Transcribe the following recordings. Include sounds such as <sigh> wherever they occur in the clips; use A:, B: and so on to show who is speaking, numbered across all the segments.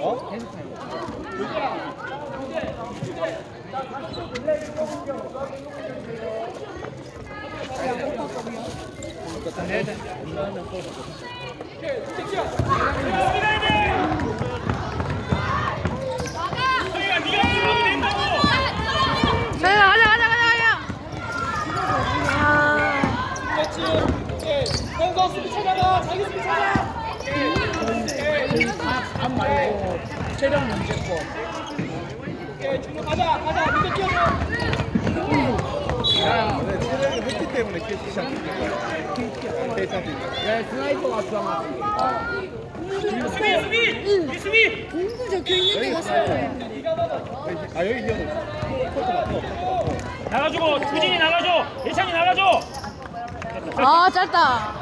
A: 어? 자, 가자, 가자.
B: 밑에 뛰어줘.
C: 했기 때문에 거야. KT한테.
D: 야 스나이퍼가 좋아
A: 공부 적혀 있는 데가 싫어요.
C: 아 여기 코트 맞고.
E: 나가주고 주진이 나가줘 예찬이 나가줘
A: 아, 짧다.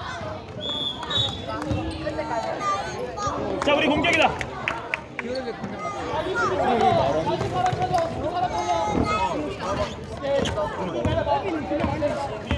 E: 자 우리 공격이다
D: 이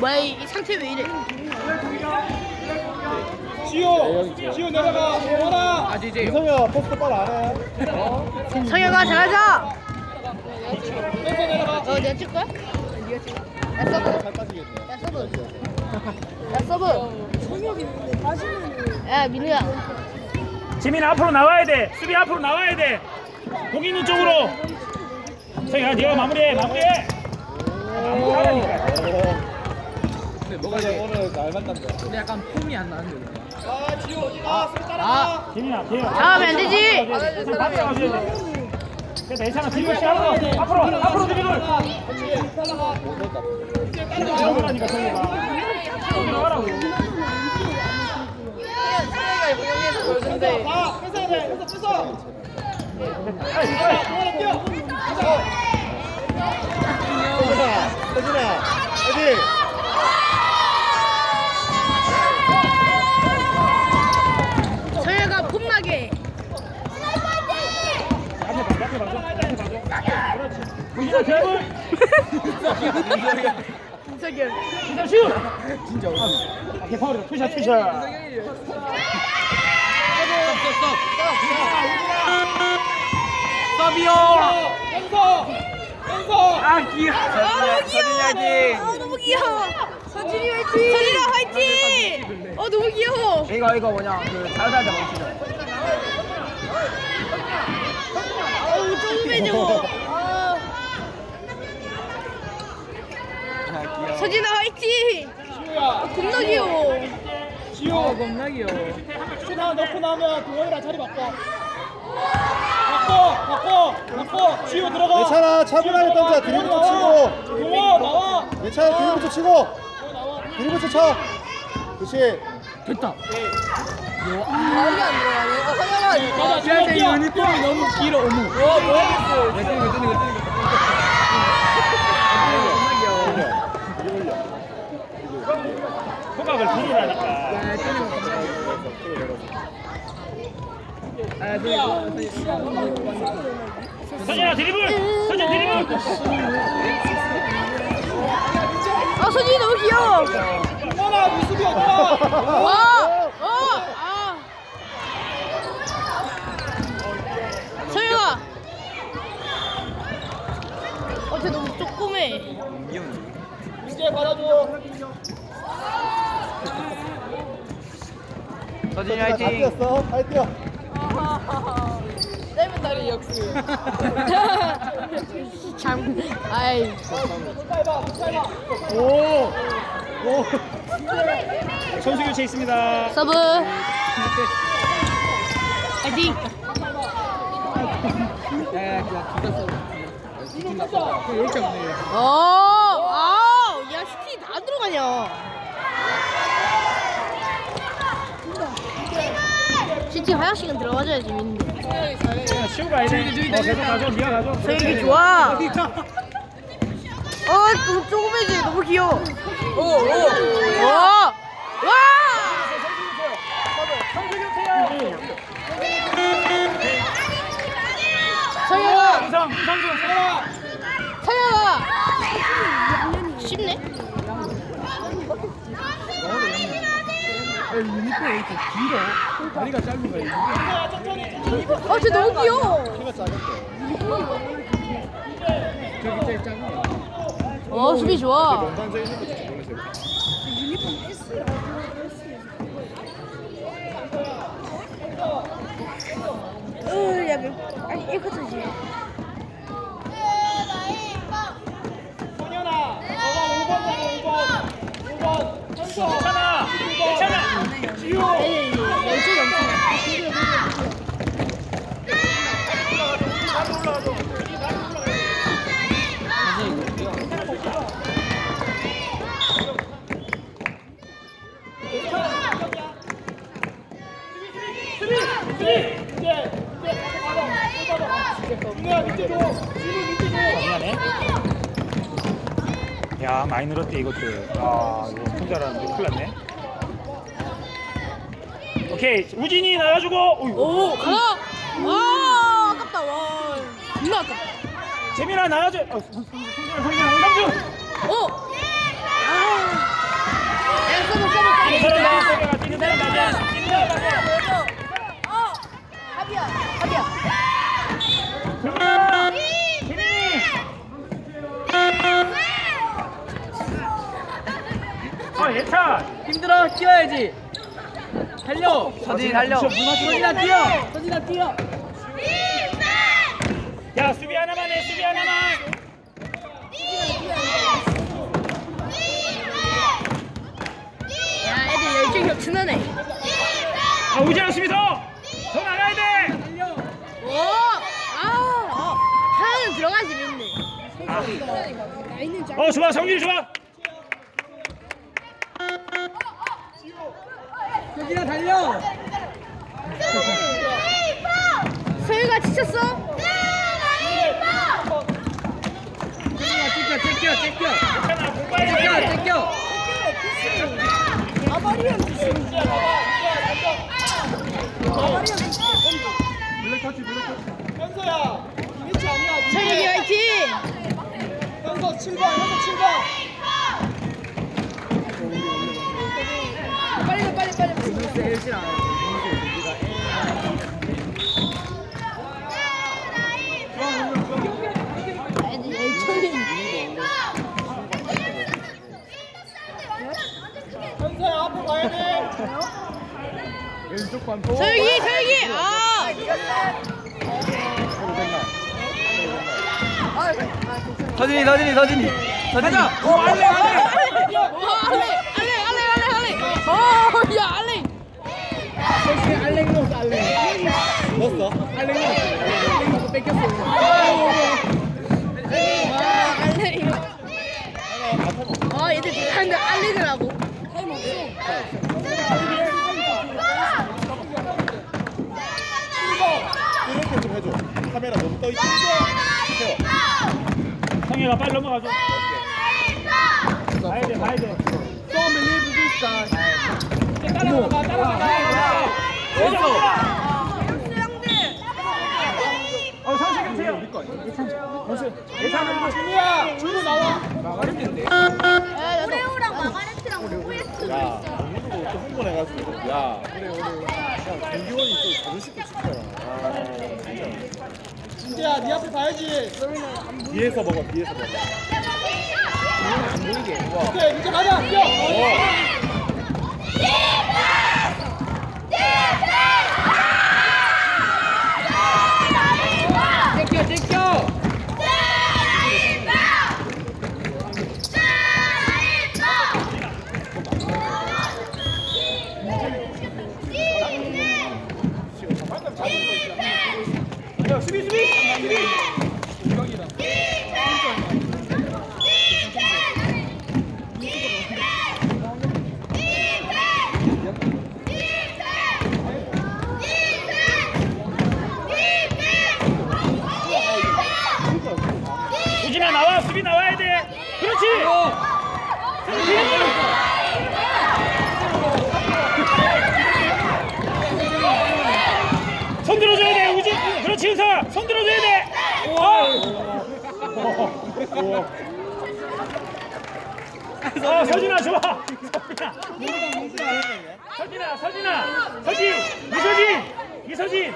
A: 뭐야, 이 상태 왜 이래?
B: 지호. 지호 내려가. 동원아.
D: 아 이제
C: 이성야 포스트 빨 안 해.
A: 성혁아, 잘하자.
B: 내려가.
A: 어, 내가 찍을 거야? 네가 찍어. 서브.
C: 잘 빠지겠네.
A: 서브. 야, 서브. 성혁이. 야, 민우야.
E: 지민 앞으로 나와야 돼 수비 앞으로 나와야 돼 공 있는 쪽으로 성현아 네가 마무리해 마무리해
D: 근데 뭐가
C: 이제 오늘 날 만난다.
D: 근데 약간 폼이 안 나는데
B: 아.
D: 아
E: 지민아 대현
A: 나가면 안 되지.
E: 지금 밖에 가셔야 돼 그래서 예찬아 드리블 시작하고 앞으로 앞으로 드리블.
B: 따라가.
E: 들어가라니까 성현아 들어가라고
B: 현서 가. 뺏어야 돼. 현서 뺏어. 동원아, 동원아 뛰어. 가자.
C: 혜진아, 혜진아, 혜진.
A: 성혁아, 폼나게.
E: 앞에 봐 앞에 봐줘 앞에 봐줘 그렇지 구진아 드리블
A: 김석열.
E: 진짜 슛 진짜 앞에 파울이다 투샷 투샷
D: 서비오
B: 현서. 현서.
D: 아 귀여워
A: 아, 귀여워. 아, 너무 귀여워. 서진이 화이팅. 서진아 화이팅. 어, 너무 귀여워.
D: 이거 이거 뭐냐 그 잘살자 멈추죠
A: 어우, 쫑배 저거. 아. 서진아 화이팅.
B: 지호야.
A: 겁나 귀여워.
D: 어
B: 지호.
D: 겁나 귀여워
B: 슛 하나 넣고 나면 동원이랑 자리 바꿔. 바꿔, 바꿔, 바꿔. 지호 들어가.
C: 괜찮아, 차분하게 던져. 드리블 치고.
B: 동원 나와.
C: 괜찮아, 드리블 치고. 드리블 쳐. 그렇지.
D: 됐다
A: 말이 안 들어가네. 어, 성혁아.
B: 가자, 지호 뛰어.
D: 유니폼이 너무 길어 어머 어 뭐야 왜 뜨는 거 뜨는 거 뜨는 거 겁나 귀여워
C: 드리블.
E: 호각을 들으라니까
D: 야 뜨는 거 겁나 아 뜨는
E: 서진아 드리블 서진 드리블
A: 아, 서진이 너무 귀여워.
B: 동원아, 미수비 어디야?
A: 와. 어. 아. 성혁아. 어, 쟤 너무 조그매.
B: 이제 받아줘.
D: 서진이
C: 다 뛰었어. 잘 뛰어. <laughs>
A: 짧은 다리. 역습. <laughs> 참, 아이.
B: 오! 오!
E: 선수 교체 있습니다.
A: 서브. 파이팅.
D: 야야 그냥 둘다 써팀 나빠 그냥 이렇게 없네
A: 어, 아, 야 슈팅 다 들어가냐? 슈팅 하나씩은 들어가줘야 재밌는데.
E: 자, 치고 가야 돼. 어, 계속 가져. 니가 가져.
A: 저기 좋아. 어, 좀 조금해지 너무 귀여워. 오, 오. 와, 와. 서영아,
E: 우성, 우성준.
A: 서영아. 쉽네.
D: 유니폼 왜 이렇게 길어 다리가 짧은 거야
A: 어, 쟤 너무 귀여워.
C: 키가 작은데.
D: 저기 제일 작은 거
A: 어, 수비 좋아.
C: 영상제 있는 거.
A: 으, 야, 몇- 아니 이거 터지.
B: 성현아, 너가 5번 잡아, 5번. 5번. 현서.
E: 괜찮아. 괜찮아.
B: 지우.
A: 열정이 엄청.
B: 준호야 밑에 줘. 준호 밑에 줘.
E: 미안해. 야, 많이 늘었대, 이것들. 아, 이거 혼자 라는데 큰일 났네. 오케이. 우진이 나와주고. 어이,
A: 오, 가자. 와, 아깝다. 와, 존나 아깝다.
E: 재민아 나와줘. 어, 성- 성준아, 성준아, 홍상준.
A: 오. 아. 야, 써봐, 써봐.
E: 뛰는 사람 세계가 뛰는 사람 맞아. 뛰는 사람 맞아.
A: 어. 합이야, 합이야.
E: 어, 예찬.
D: 힘들어 뛰어야지 달려 서진이 달려 서진아 뛰어 서진아 뛰어
E: 야, 수비 하나만 해, 수비 하나만.
A: 야, 애들 열정이 엄청나네.
E: 아, 우진아 수비 더. 더 나가야 돼.
A: 오. 아. 어. 하나는 들어가지 재밌네.
E: 어, 좋아, 성준이 좋아.
D: 서진아 달려
A: 서유가 지쳤어?
D: 찢겨 찢겨 찢겨
B: 현서야. 김희치 아니야.
A: 서유기 화이팅!
B: 현서 7번, 현서 7번.
A: 빨리 가, 빨리 빨리. 빨리.
B: 현서야 앞으로 가야 돼.
C: 왼쪽 반포.
A: 서유기, 서유기. 아.
D: 서진이 서진이 서진이 서진이 오 알레 알레
A: 와, 알레, 알레, 알레, 알레, 알레. 어, 야, 알레.
D: 서진이 넣었어 알랭 넣고 뺏겼어
A: 와, 알레 이거. 아, 얘들 잘하는데 알레더라고.
C: 이렇게 좀 해줘. 카메라 너무 떠 있지. 세워.
E: 성혜가 빨리 넘어가줘. 가야 돼, 가야 돼.
D: Don't believe this guy
B: 따라가, 따라가.
D: 어,
E: 선수 교체요. 예찬. 예찬.
B: 준우야, 준우 나와.
A: 아, 나도.
C: 야, 공부도 또 흥분해가지고. 야, 그래 오늘. 야, 김기원이 또 자존심도 지켜라. 아, 진짜.
B: 준재야, 네 앞에 가야지.
C: 뒤에서 먹어, 뒤에서 먹어.
B: 오케이, 이제 가자. 뛰어.
C: 어.
F: 수비 수비 수비 우진아 나와 수비 나와야 돼 그렇지 손 들어줘야 돼 우진 손 들어줘야 돼. 어. 어 서진아 좋아. 서진아 서진아 서진 이서진 이서진.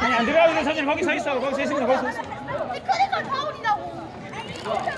F: 아니 안 들어가도 돼 서진 거기 서 있어. 거기 서 있습니다. 거기 서 있어 아?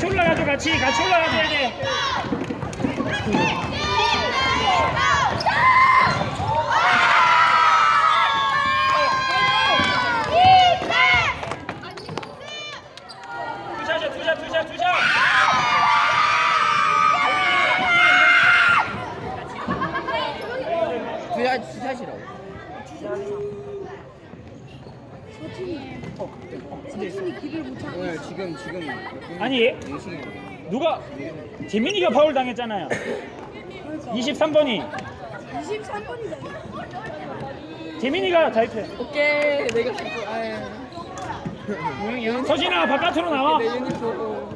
F: 같이 올라가줘 같이. 같이 올라가줘야 돼 투샷이야 투샷 투샷 투샷
D: 두샷 두샷이라고. 오늘 지금 지금
F: 아니 누가 재민이가 파울 당했잖아요 23번이
B: 23번이잖아.
F: 재민이가 자입해
D: 오케이 내가 아유. <laughs>
F: 서진아 바깥으로 나와
D: 유니 보고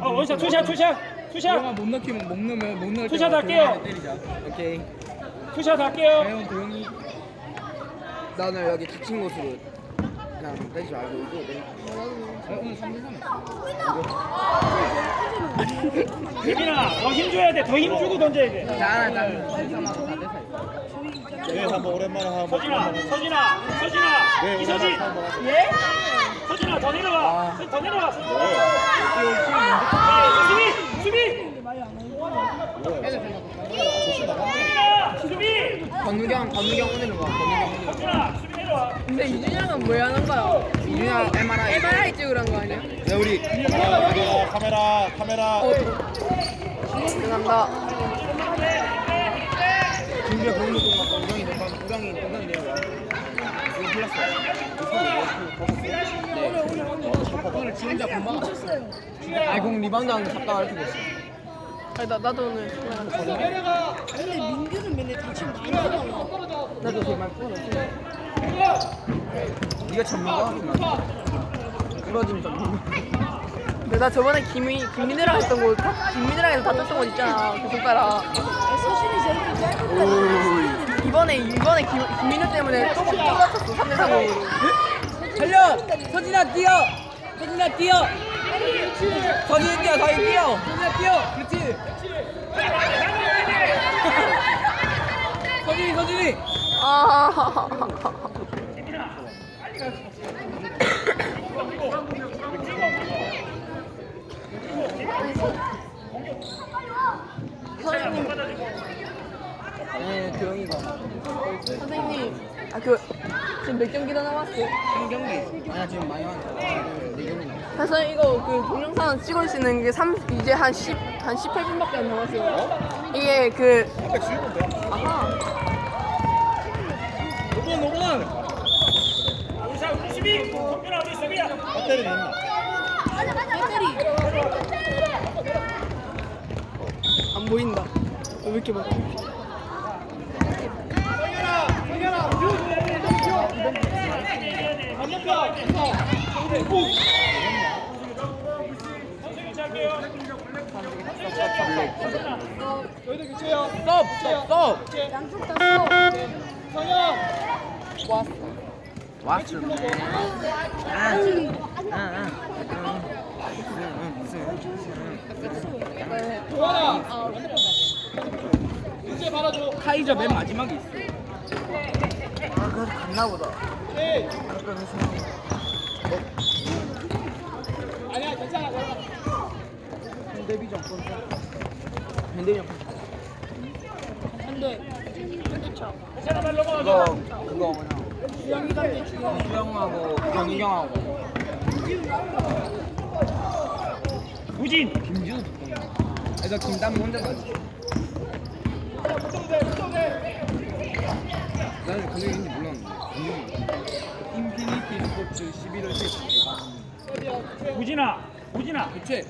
F: 어 원샷 투샷 투샷 투샷
D: 못 넣기면 못 넣으면 못 넣을
F: 투샷
D: 때마다
F: 할게요.
D: 때리자. 오케이.
F: 투샷 할게요
D: 형 도영이. 나 오늘 여기 지친 곳으로 그냥 떼지 말고 이거 내. 오늘 3대 3.
F: 재민아 더 힘줘야 돼더 힘주고 던져야
D: 돼자 하나 딱. 3하고 4대 4.
C: 네, 한번 오랜만에 한번.
F: 서진아 서진아 서진아
C: 네,
F: 이서진
C: 하자.
F: 서진아 더 내려와 더 내려와
C: 네.
F: 수비 수비
C: 나가.
F: 서진아 수비
D: 건우경 건우경 오는 거. 건우경 오는 거.
A: 근데 이준영은 뭐 하는 거야?
D: 이준아 MRI.
A: MRI 찍으란 거 아니야?
D: 야 우리
C: 아, 이거 카메라 카메라
A: 죄송합니다.
D: 준비가 보는 거 같고 우정이 내 방, 우정이 우정이 내려와. 지금 흘렀어. 네. 오늘 지 혼자 금방. 아이 공 리바운드 하는 거 잡다가 이렇게 됐어.
A: 아니 나 나도 오늘
D: 나도 되게 많이 풀어놨어. 네가 전문가 같은 부러지면 전문가.
A: 근데 나 저번에 김이 김민우랑 했던 거 다- 김민우랑 해서 다쳤던 거 있잖아 그 손가락. 이번에 이번에 김, 김민우 때문에 또, 또 다쳤어 3대 4공으로.
D: 달려! 서진아 뛰어! 서진아 뛰어! 서진이 뛰어! 서진 뛰어! 서진아 뛰어! 그렇지! <laughs> 서진이 서진이!
A: 아. 선생님,
D: 네 교영이가
A: 선생님, 아 그 지금 몇 경기 더 남았어?
D: 한 경기 아니야 지금 많이 네 남았어
A: 사실 이거 그 동영상 있는 게 3, 이제 한 10, 한 18분밖에 안 남았어요. 이게 그
C: 앞에 지우면 돼
A: 아하.
D: 5번 5번!
E: 우사 우리 수비 동준아 우리 수비야
C: 배터리 있나?
A: 안 보인다. 왜 이렇게 많아?
B: 너희들 교체요.
D: 스톱! 스톱! 스톱!
A: 양쪽 다 써.
B: 성현.
A: 왔어.
D: 왔어 아, 아, 아,
A: 네.
B: 도환아. 이제 받아줘.
D: 카이저 맨 마지막에 있어 아 그래도 갔나 보다
B: 오케이.
D: 아까 그래서
B: 아니야 괜찮아.
D: 콘서 현대비전
E: 괜찮아 말 넘어가
D: 그거 그거 뭐냐 주영하고 경희경하고
E: 우진!
D: 김지우 그래서 김담이 혼자 가지. 나는 그 얘기인지 몰랐는데. 인피니티 스포츠 11월 10일
E: 우진아 우진아.
D: 교체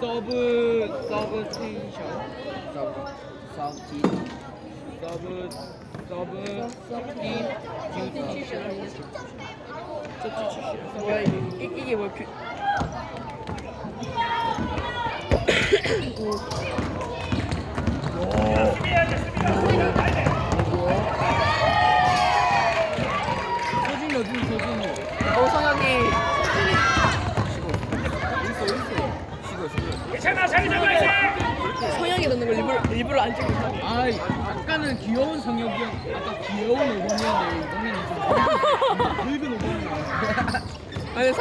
D: 서브 서브 스테이션. 서브 서브 티. 서브 서브 티. 듀티
A: 이게 이- 이게 뭐야?
D: 쉬고
E: 괜찮아 자기
A: 걸 일부러 안 찍고 있어.
D: 아이 아까는 귀여운 성혁이 형 아까 귀여운 좀 늙은 오범이야
A: 아니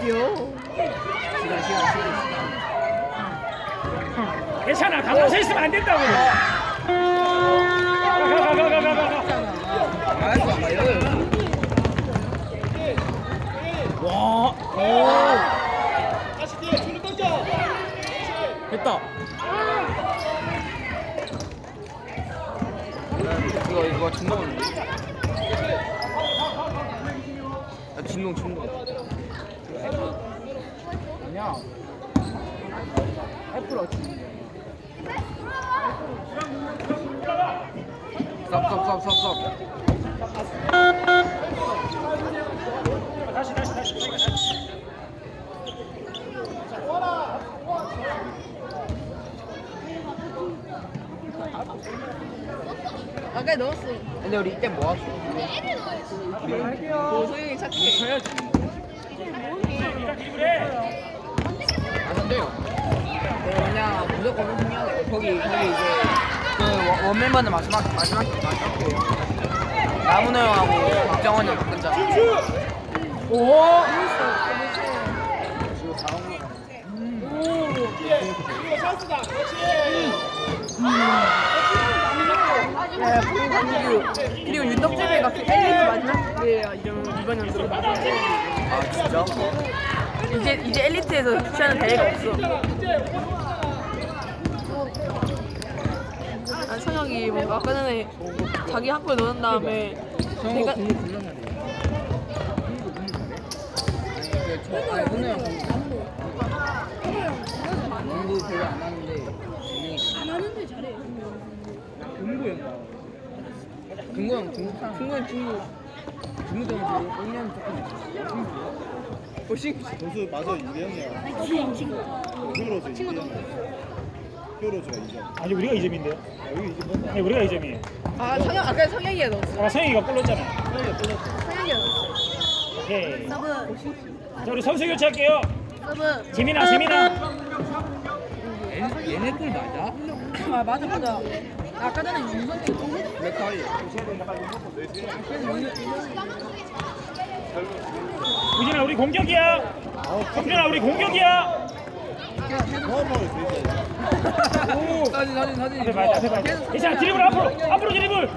A: 귀여워.
D: 시간 시간 시간 시간
E: 괜찮아 가만히 서 있으면 안 된다고 가가가가가가
D: 알았어 아까 이거 와
B: 다시 뒤에 줄을 던져.
D: 됐다 이거 이거 진동 은야 진동 진동 아니야 애플 워치 쌉쌉쌉쌉쌉
E: 다시 다시 다시
A: 아까 넣었어.
D: 근데 우리 이때 뭐 하지?
A: 오 성혁이 착해.
D: 해야지 안 돼요 그냥 무조건 돼 거기 거기 이제 그 원- 원맨반은 마지막 마지막 마지막 때예요 남은호 형하고 박정원 형 바꾼자 오 지금 다음
B: 뒤에. 이거 찬스다. 그렇지.
A: 네, 그리고 윤덕재배가 그 엘리트 마지막이에요 이런 이번 연도
D: 아 진짜?
A: 이제 이제 엘리트에서 취하는 대회가 없어. 아, 성혁이 뭔가 아까 전에 자기 한골 넣은 다음에 내가
D: 저, 아니. 공부 별로 안 하는데 안 하는데 잘해. 공부 형. 중국 사람.
A: 중국은 중국.
D: 중국 형 5년 조금. 보신
C: 선수 맞아 유경이야. 히어로즈 이점. 히어로즈가 이점.
E: 아니 우리가 2점인데요
C: 여기 이제 뭔가.
E: 아니 우리가 2점이에요
A: 아 성혁 아까 성혁이가 넣었어.
E: 아 성희가 골 넣었잖아
A: 성혁이가 넣었어.
E: 오케이
A: 서브
E: 자 우리 선수 교체할게요
A: 서브.
E: 재민아 재민아
D: 얘네, 얘네 꼴 맞아?
A: 아 맞아 맞아. 아까 전에
D: 살이?
E: 우진아 우리 공격이야 우진아 우리 공격이야.
D: 사진 사진 사진
E: 앞에 봐야 돼, 앞에 봐야 돼. 괜찮아 드리블 앞으로 앞으로 드리블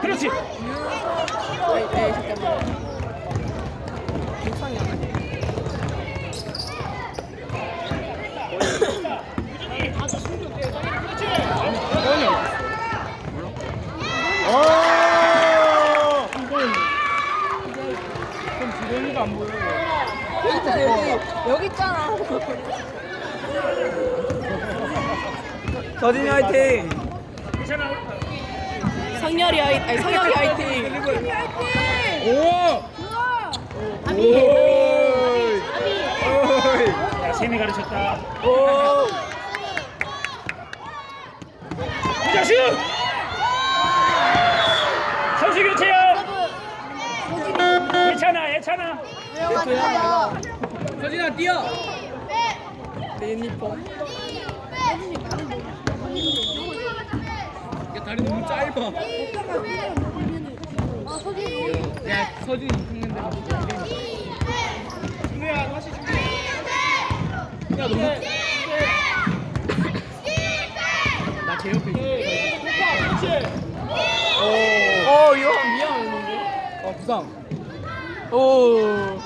E: 그렇지
A: 네 잠깐만.
C: 아!
A: 여기 있잖아 여기 여기 있잖아.
D: 서진이 화이팅!
A: 성열이 화이 아니 성혁이 화이팅.
D: 오!
E: 야 세미 가르쳤다
D: 오!
E: 우자 슛 선수 교체야 예찬아 예찬아
D: 서진아 뛰어!
A: 내 유니폼.
D: 야 다리 너무 짧아 야 서진이 죽는데
B: 준우야 다시 준비. 야 너무.
D: 나 제 옆에 있어
B: 그렇지.
A: 어 이거 위험했는데.
D: 어 부상
A: 오.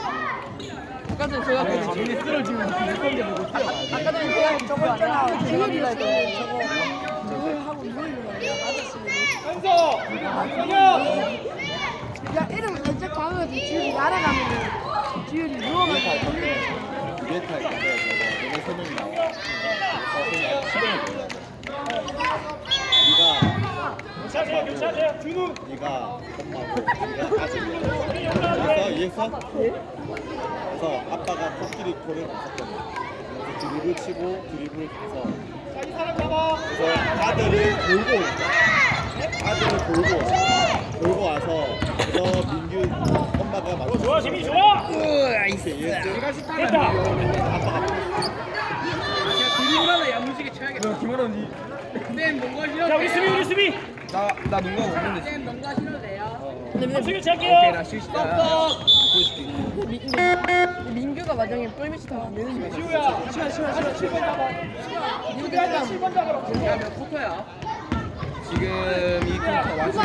A: 아까 전에 제가 그
D: 눈이 쓰러지면 이건데 뭐 뛰어
A: 아까 전에 제가 저거 아니야? 제가 했거든 저거. 하고 누워있는 거 아니야? 맞았으면.
B: 현서. 현혁.
G: 야, 이름 살짝 가면 지율이 날아가면 지율이 누워가지고
C: 위에 탈 건데 저거 얘네 세 명이 나와. 네가
E: 교체하세요
B: 준우.
C: 네가 엄마고 네가 아직이야. 이해했어? 이해했어? 그래서 아빠가 코끼리 코를 봤었거든. 그래서 드리블 치고 드리블 가서
B: 자, 이 사람 잡아.
C: 그래서 아들을 돌고 오자. 아들을 돌고 오자. 돌고 와서 그래서 민규 엄마가 맞춰.
E: 좋아 재민이 좋아
D: 나이스
C: 이해했어?
E: 됐다
C: 아빠가
D: 드리블하다 야무지게 쳐야겠다 김원원 니
E: 자 우리 수비 우리 수비
D: 나나 농구 없는데 쌤 농구 싫어도 돼요
E: 선수
D: 오케이 나 실시다
A: 민규가 마정에 뿔밑이 다안 되는 거야.
B: 지우야. 시간 시간 7번 잡아.
A: 민규가
B: 7번 잡으라고.
D: 야몇 쿼터야? 지금 이 쿼터 완성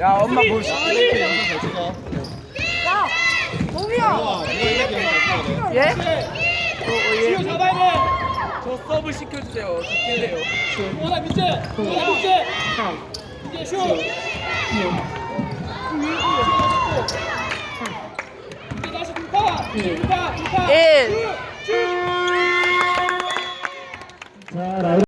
D: 야 엄마 뭘
C: 이렇게 영상 잘 찍어.
G: 동이야.
C: 예? 오, 오,
A: 예.
B: 지호 잡아야 돼.
D: 저 서브 시켜주세요. 좋길래요.
B: 원아 민재. 원아 민재. 민재 슛. 민재 다시 돌파. 예. 돌파. 돌파.
A: 예. 슛. 슛.